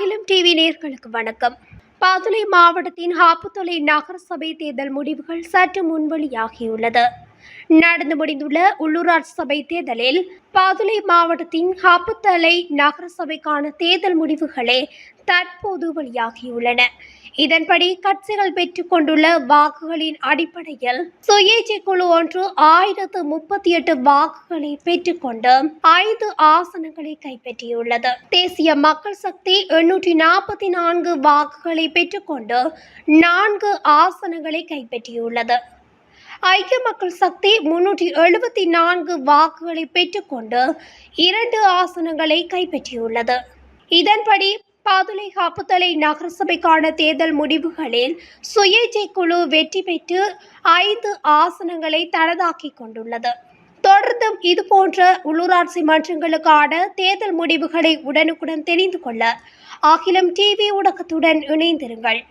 அகிலம் டிவி நேர்களுக்கு வணக்கம். பாதுளை மாவட்டத்தின் ஹாப்புத்தொலை நகரசபை தேர்தல் முடிவுகள் சற்று முன்வெளியாகியுள்ளது நடந்து முடிந்துள்ள உள்ளூராட்சி சபை தேர்தலில் பாதுளை மாவட்டத்தின் ஹாப்புத்தலை நகரசபைக்கான தேர்தல் முடிவுகளே தற்போது வெளியாகியுள்ளன. இதன்படி கட்சிகள் பெற்றுக்கொண்டுள்ள வாக்குகளின் அடிப்படையில் சுயேட்சை குழு ஒன்று ஆயிரத்து முப்பத்தி எட்டு வாக்குகளை பெற்றுக்கொண்டு ஐந்து ஆசனங்களை கைப்பற்றியுள்ளது. தேசிய மக்கள் சக்தி எண்ணூற்றி நாற்பத்தி நான்கு வாக்குகளை பெற்றுக்கொண்டு நான்கு ஆசனங்களை கைப்பற்றியுள்ளது. ஐக்கிய மக்கள் சக்தி முன்னூற்றி எழுபத்தி நான்கு வாக்குகளை பெற்றுக்கொண்டு இரண்டு ஆசனங்களை கைப்பற்றியுள்ளது. இதன்படி பாதுலைகாப்புத்தலை நகரசபைக்கான தேர்தல் முடிவுகளில் சுயேட்சை குழு வெற்றி பெற்று ஐந்து ஆசனங்களை தனதாக்கிக் கொண்டுள்ளது. தொடர்ந்தும் இதுபோன்ற உள்ளூராட்சி மன்றங்களுக்கான தேர்தல் முடிவுகளை உடனுக்குடன் தெரிந்து கொள்ள அகிலம் டிவி ஊடகத்துடன் இணைந்திருங்கள்.